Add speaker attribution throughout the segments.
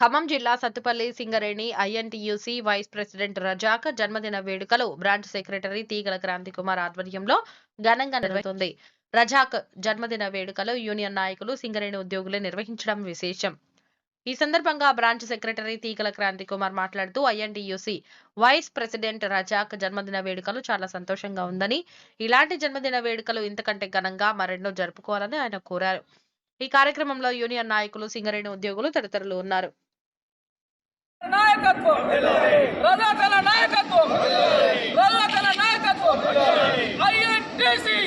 Speaker 1: ఖమ్మం జిల్లా Sathupalli Singareni INTUC vice president Razak జన్మదిన వేడుకలు బ్రాంచ్ సెక్రటరీ తీగల క్రాంతి కుమార్ ఆధ్వర్యంలో ఘనంగా నిర్వహిస్తుంది. రజాక్ జన్మదిన వేడుకలు యూనియన్ నాయకులు సింగరేణి ఉద్యోగులు నిర్వహించడం విశేషం. ఈ సందర్భంగా బ్రాంచ్ సెక్రటరీ తీగల క్రాంతి కుమార్ మాట్లాడుతూ ఐఎన్టీయూసీ వైస్ ప్రెసిడెంట్ రజాక్ జన్మదిన వేడుకలు చాలా సంతోషంగా ఉందని ఇలాంటి జన్మదిన వేడుకలు ఇంతకంటే ఘనంగా మరెన్నో జరుపుకోవాలని ఆయన కోరారు. ఈ కార్యక్రమంలో యూనియన్ నాయకులు సింగరేణి ఉద్యోగులు తదితరులు ఉన్నారు.
Speaker 2: నాయకత్వం రజాకల నాయకత్వం రజాకల నాయకత్వం ఐఎన్టీసీ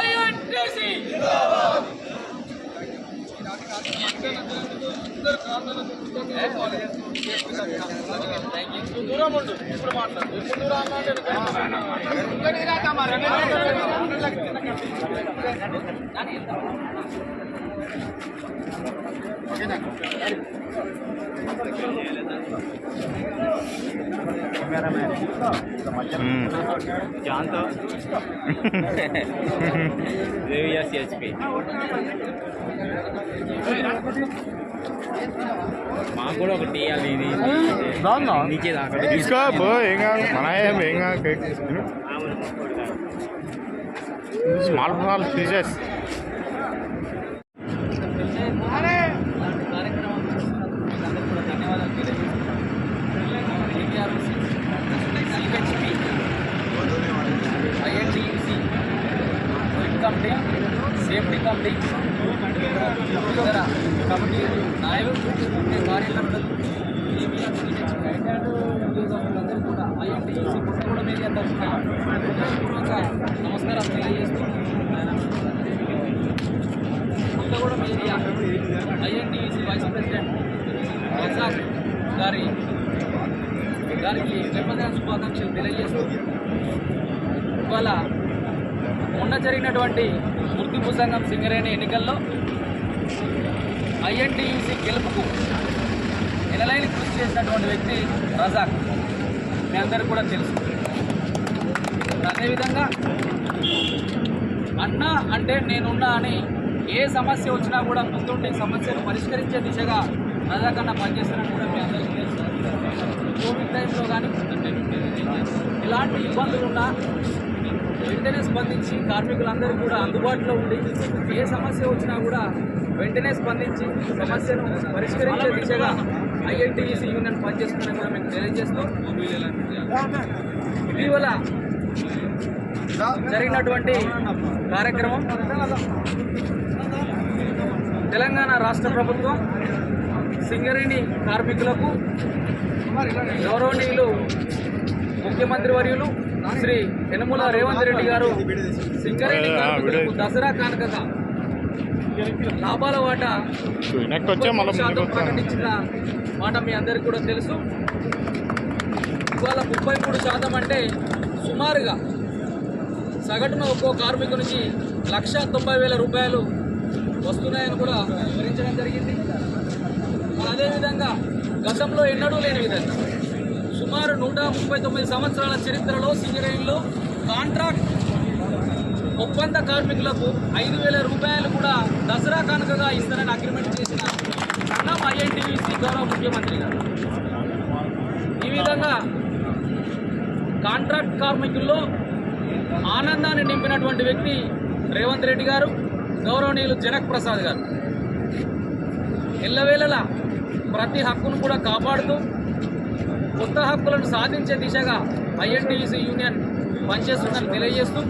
Speaker 2: ఐఎన్టీసీ దూరం ఉండు ఇప్పుడు మాట్లాడు ఇప్పుడు దూరం
Speaker 3: జాన్తో దేవియా సిహెచ్పి మాకు కూడా ఒకటి ఇవ్వాలి ఇది
Speaker 4: బాగుందా?
Speaker 3: నీకే దాకా
Speaker 4: తీసుకో పో ఏం కాదు మన ఏం ఏం కాదు small small pieces
Speaker 2: INTUC committee safety committee ఇతర కమిటీ నాయకులు కార్యకర్తలు ఉద్యోగులందరూ కూడా ఐఎన్టీయూసీ పుట్టగూడ మీడియా తరఫున హృదయపూర్వక నమస్కారం తెలియజేస్తూ Puttaguda media INTUC vice president Razak గారి గారికి జన్మదిన శుభాకాంక్షలు తెలియజేస్తూ ఇవాళ మొన్న జరిగినటువంటి గుర్తింపు సంఘం సింగరేణి ఎన్నికల్లో ఐఎన్టీయూసీ గెలుపుకు ఎనలైన కృషి చేసినటువంటి వ్యక్తి రజాక్. మీ అందరికీ కూడా తెలుసు. అదేవిధంగా అన్నా అంటే నేనున్నా అని ఏ సమస్య వచ్చినా కూడా ముందుండి సమస్యను పరిష్కరించే దిశగా రజాక్ అన్న పనిచేస్తారని కూడా మీ అందరికీ కోవిడ్ టైంలో కానీ ఎలాంటి ఇబ్బందులు ఉన్నా వెంటనే స్పందించి కార్మికులందరూ కూడా అందుబాటులో ఉండి ఏ సమస్య వచ్చినా కూడా వెంటనే స్పందించి సమస్యను పరిష్కరించే దిశగా ఐఎన్టీసీ యూనియన్ పనిచేస్తుందని కూడా మేము తెలియజేస్తూ ఇటీవల జరిగినటువంటి కార్యక్రమం తెలంగాణ రాష్ట్ర ప్రభుత్వం సింగరేణి కార్మికులకు గౌరవనీయులు ముఖ్యమంత్రి వర్యులు శ్రీ యనమల రేవంత్ రెడ్డి గారు సింగరేణి కార్మికులకు దసరా కానుకగా లాభాల వాటా శాతం ప్రకటించిన మాట మీ అందరికీ కూడా తెలుసు. ఇవాళ ముప్పై మూడు శాతం అంటే సుమారుగా సగటున ఒక్కో కార్మికునికి లక్ష తొంభై వేల రూపాయలు వస్తున్నాయని కూడా వివరించడం జరిగింది. అదేవిధంగా గతంలో ఎన్నడూ లేని విధంగా సుమారు నూట ముప్పై తొమ్మిది సంవత్సరాల చరిత్రలో సింగరేణిలో కాంట్రాక్ట్ ఒప్పంద కార్మికులకు ఐదు వేల రూపాయలు కూడా దసరా కానుకగా ఇస్తారని అగ్రిమెంట్ చేసిన సంఘం ఐఎన్టీవీసీ గౌరవ ముఖ్యమంత్రి గారు. ఈ విధంగా కాంట్రాక్ట్ కార్మికుల్లో ఆనందాన్ని నింపినటువంటి వ్యక్తి రేవంత్ రెడ్డి గారు గౌరవనీయులు జనక్ ప్రసాద్ గారు. ఎల్లవేళలా ప్రతి హక్కును కూడా కాపాడుతూ కొత్త హక్కులను సాధించే దిశగా ఐఎన్టీసీ యూనియన్ పనిచేస్తుందని తెలియజేస్తూ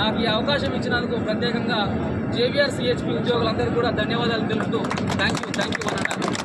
Speaker 2: నాకు ఈ అవకాశం ఇచ్చినందుకు ప్రత్యేకంగా జేవిఆర్ సిహెచ్పి ఉద్యోగులందరికీ కూడా ధన్యవాదాలు తెలుపుతూ థ్యాంక్ యూ థ్యాంక్ యూ అన్నారు